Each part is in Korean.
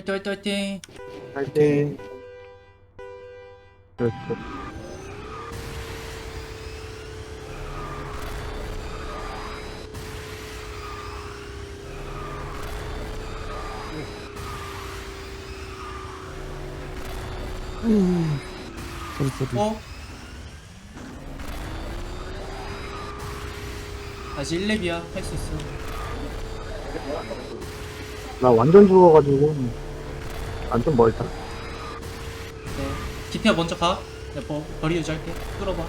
화이팅 화이팅 화이팅 파이팅. 그렇죠. 소리 소리. 어? 다시 1렙이야 할 수 있어 나 완전 죽어가지고 안 좀 멀다. 네. 기태야 먼저 가. 내가 버, 거리 유지할게. 끌어봐.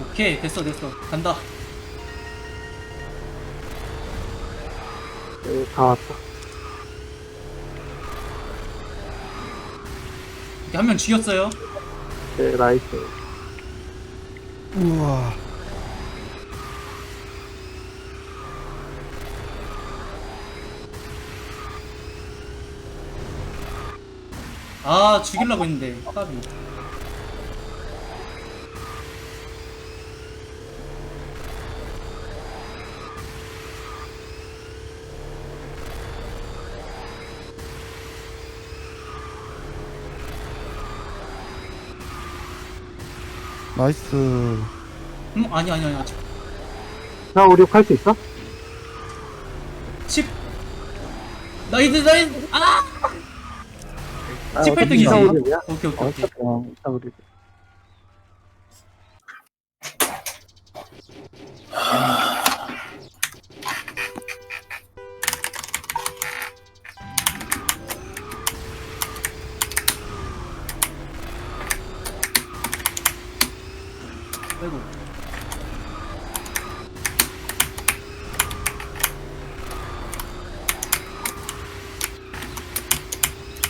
오케이 됐어 됐어. 간다. 네, 다 왔다. 이렇게 한명 죽였어요 네, 나이스. 우와. 아 죽이려고 했는데 까비 나이스. 음 아니 아니 아니 아직 자, 우리 할수 있어? 10 나이스 나이스 아 아, 18등이지. 어차피 우리야. 오케이 오케이 오케이 어차피 어, 자, 우리.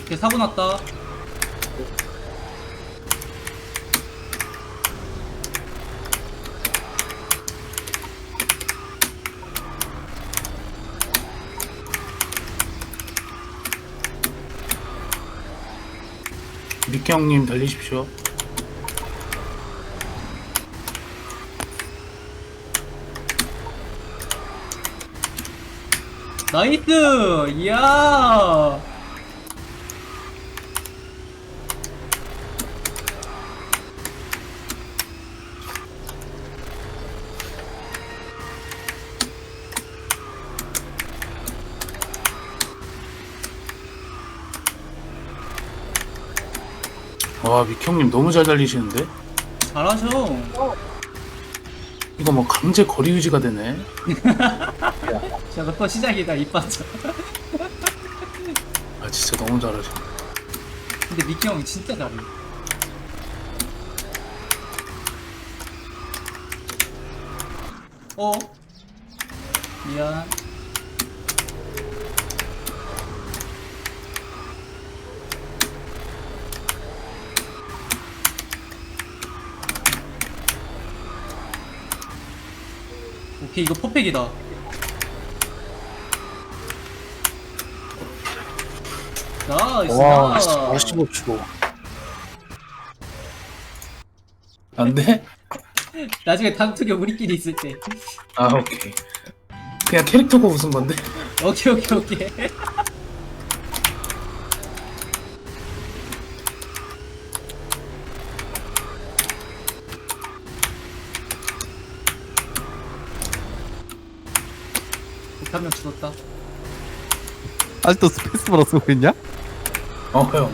오케이 사고 났다. 미키 형님 달리십시오. 나이스! 이야 와 미키 형님 너무 잘 달리시는데? 잘하셔 이거 뭐 강제 거리 유지가 되네. 자, 너또 시작이다 이빠져 아 진짜 너무 잘하셔. 근데 미키 형이 진짜 잘해 어? 미안 오케이 이거 퍼펙이다 나이스 와 나이스 45초. 안 돼? 나중에 단투기 우리끼리 있을 때 아 오케이. 그냥 캐릭터가 웃은 건데. 오케이 오케이 오케이 한명 죽었다 아직도 스페이스바라 쓰고 있냐? 어 형.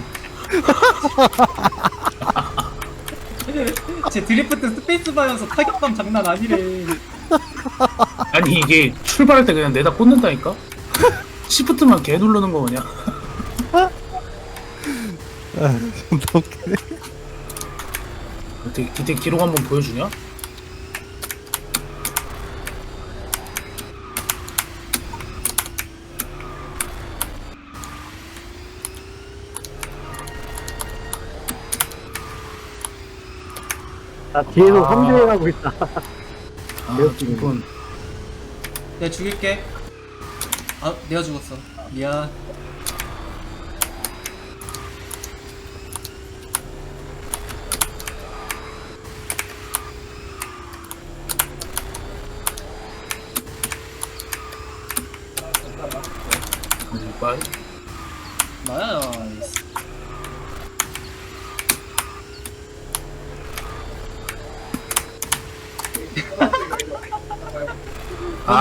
제 드리프트 스페이스바여서 타격감 장난 아니래 아니 이게 출발할 때 그냥 내다 꽂는다니까? 시프트만 개 누르는 거 뭐냐? 아, 존나 웃기네. 어떻게 이때 기록 한번 보여주냐? 나 뒤에서 아. 삼주행하고 있다. 아 두분 내가 죽일게. 아 내가 죽었어. 미안 빨리. 나이스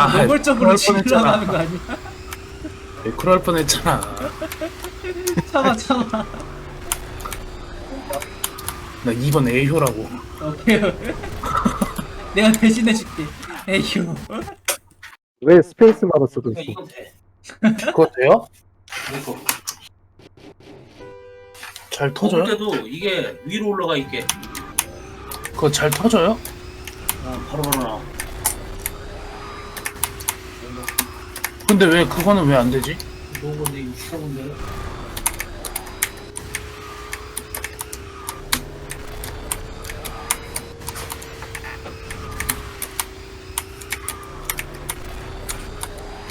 아, 아, 노골적으로 그럴 뻔했잖아. 거 아니야? 네, 그럴 뻔했잖아. 참아 참아 나 2번 A효라고. 오케이 내가 대신해 줄게 에휴 왜 스페이스 마더 쓰고 있어? 그거 돼요? 잘 터져요? 터질 때도 이게 위로 올라가 있게 그거 잘 터져요? 어, 바로바로 나와 근데 왜 그거는 왜 안 되지? 좋은 건데 이거 추가 건데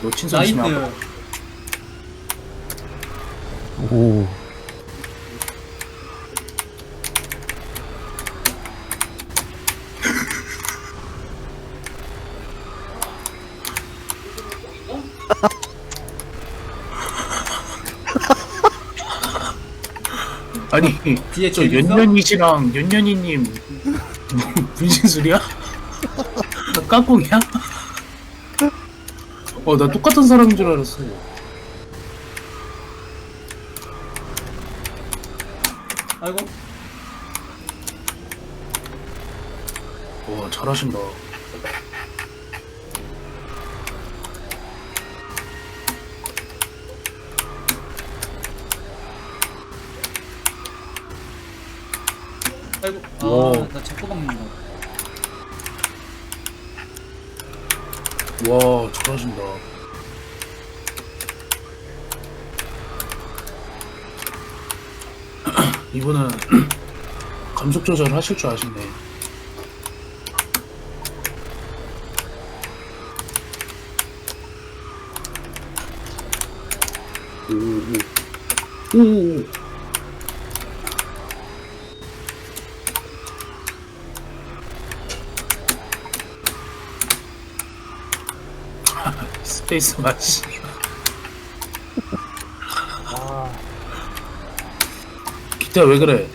놓친 선 심하고. 나이스 오. 아니 뒤에 저 재밌어? 연년이시랑 연년이님 분신술이야? 나 깍꿍이야? 어 나 똑같은 사람인 줄 알았어 아이고 와 잘하신다 아이고 와. 아 나 자꾸 박는다 와 잘하신다. 이분은 감속 조절 하실 줄 아시네. 오오. 스 페이스 아, 기타 왜 그래?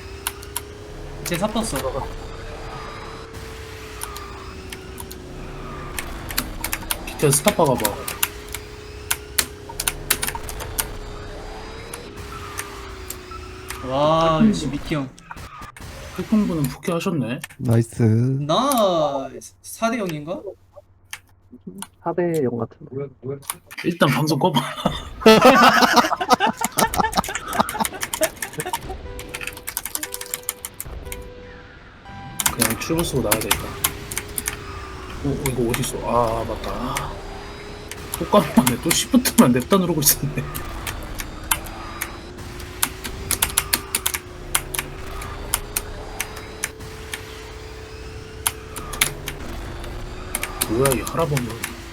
쟤 사떴어 기타 스탑 박아봐. 와 역시 미키 형. 활동부는 포기하셨네. 나이스. 나 4대 0인가? 4대 0 같은데. 일단 방송 꺼봐. 그냥 출구 쓰고 나가야 되겠다 오, 오 이거 어딨어? 아 맞다. 또 깜빡네. 또 시프트만 냅다 누르고 있었네 뭐야 이 할아버지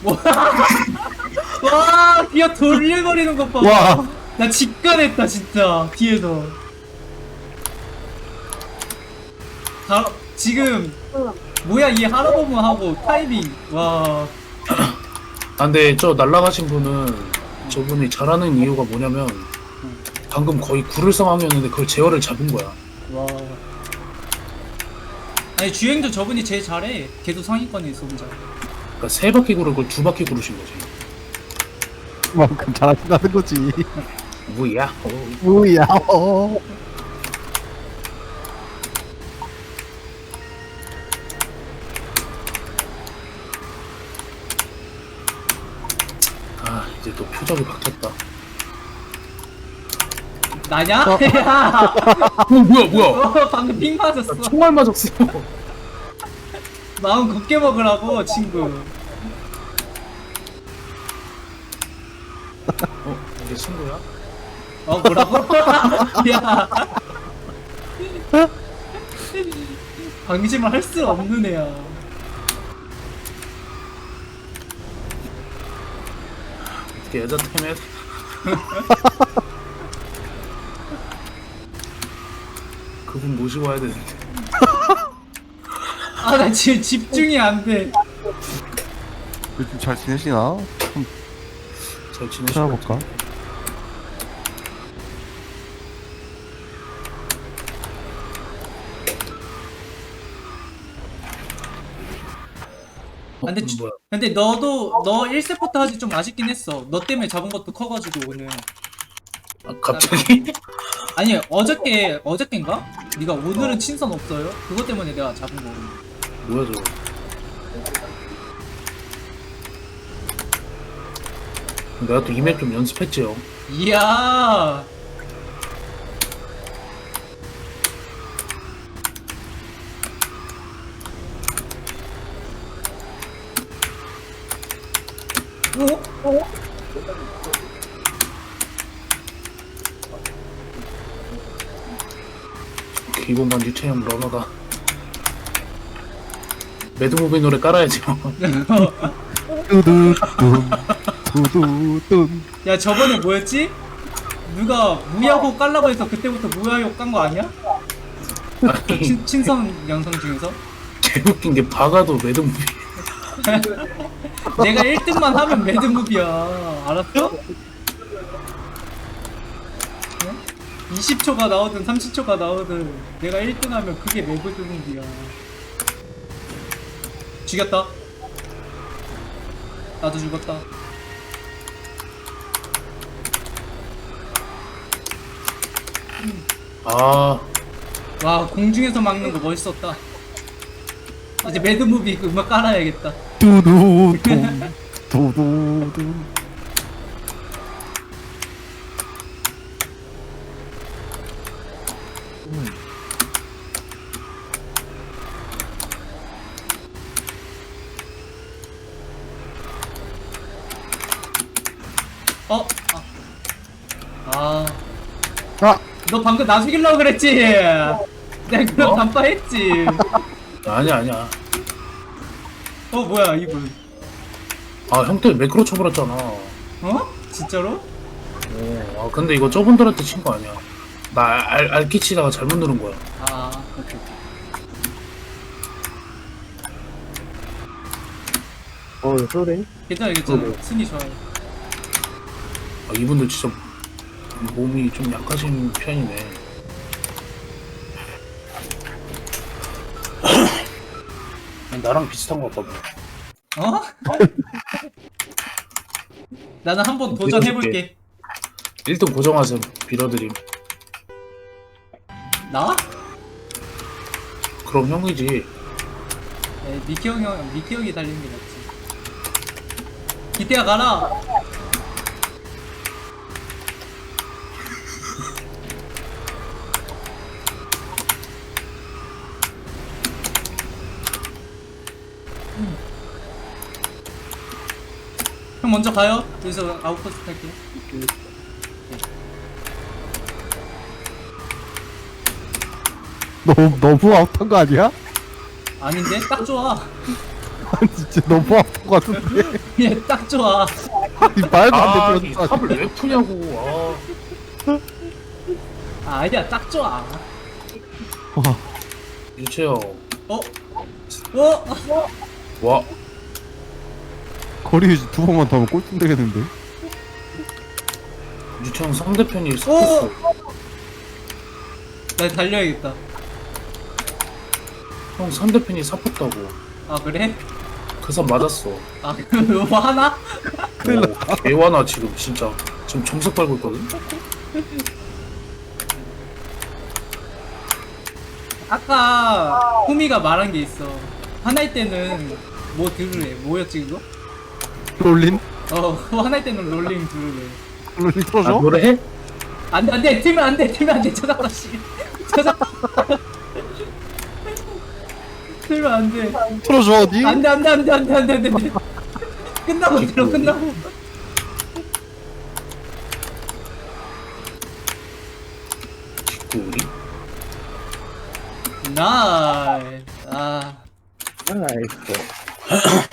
와 기어 돌려버리는 것 봐. 와. 나 직관했다 진짜 뒤에서. 다 지금 뭐야 이 할아버무 하고 타이밍 와. 아 근데 저 날라가신 분은 저분이 잘하는 이유가 뭐냐면 방금 거의 구를 상황이었는데 그걸 제어를 잡은 거야 와. 아니 주행도 저분이 제일 잘해. 걔도 상위권에 있어 혼자. 그러니까 세 바퀴 구를 걸두 바퀴 구르신 거지 그만큼 잘하신다는 거지. 뭐야 어, 뭐야. 어. 아 이제 또 표적이 바뀌었다 나냐? 어. 야. 어 뭐야 뭐야 어, 방금 핑 맞았어. 나 총알 맞았어 마음 곱게 먹으라고 친구. 어 이게 친구야? 어 뭐라고? 야. 방심을 할 수 없는 애야. 새끼 여자 때문에 그분 모시고 와야 되는데 아 나 지금 집중이 안 돼 요즘 잘 지내시나? 잘 지내시고 찾아볼까? 어, 근데 주- 뭐야 근데 너도 너 1세부터 하지 좀 아쉽긴 했어 너 때문에 잡은 것도 커가지고 오늘 아, 갑자기 아니 어저께 어저께인가? 네가 오늘은 친선 없어요? 그것 때문에 내가 잡은 거 뭐야 저거? 내가 또 이맵 좀 연습했지요 이야! 어? 이것만 유채형 러너다 매드무비 노래 깔아야죠 뚜두뚠 뚜두뚠 야 저번에 뭐였지? 누가 무야호 깔라고 해서 그때부터 무야호 깐 거 아니야? 아니 친, 친선 영상 중에서? 개웃긴 게 박아도 매드무비 내가 1등만 하면 매드무비야 알았어? 어? 20초가 나오든 30초가 나오든 내가 1등 하면 그게 매드무비야 죽였다. 나도 죽었다. 아. 와 공중에서 막는 거 멋있었다. 이제 매드무비 그 음악 깔아야겠다. 뚜두뚠 뚜두뚠 어? 아. 아. 아! 너 방금 나 죽이려고 그랬지? 내가 그런 어? 단파했지. 아니야 아니야 어, 뭐야, 이분. 아 형 때문에 매크로 쳐버렸잖아 어? 진짜로? 오, 아 근데 이거 저분들한테 친 거 아니야 나 알, 알키 치다가 잘못 누른 거야 아, 오케이, 오케이. 어, 쏘네. 괜찮아, 괜찮아. 순위 좋아요. 아, 이분들 진짜 몸이 좀 약하신 편이네 나랑 비슷한 것 같다 어? 나는 한번 도전해볼게. 1등 고정하세요 빌어드림 나? 그럼 형이지 네, 미키 형, 형, 미키 형이 달리는 게 낫지. 기태야, 가라! 형 먼저 가요. 여기서 아웃포스트 할게요. 너무 너무 아웃한 거 아니야? 아닌데? 딱 좋아. 아니 진짜 너무 아웃한 거 같은데 얘 딱 좋아. 아니 말도 아, 안이 되는 탑을 왜 푸냐고 아, 아이디야 딱 좋아. 와 아, 유채형 어? 어? 와 거리 유지 두 번만 더 하면 꼴등 되겠는데 유채형 상대편이 스포스 나 달려야겠다. 형 상대편이 사포다고 아, 그래? 그사 맞았어 아, 그거 하나? 오, 개화나 지금 진짜 지금 정석 빨고 있거든 아까 호미가 말한 게 있어. 하나일 때는 뭐 들으래? 뭐였지 그거? 롤린? 어, 하나일 때는 롤링 들으래. 롤린 아 틀어줘? 노래해? 안돼 안돼 틀면 안돼 틀면 안돼 저작가 씨 저작가 틀면 안돼 틀어줘 어디? 안돼 안돼 안돼 안돼 안돼 안돼 끝나고 들어 끝나고 뒷구리 나이 아 나이스.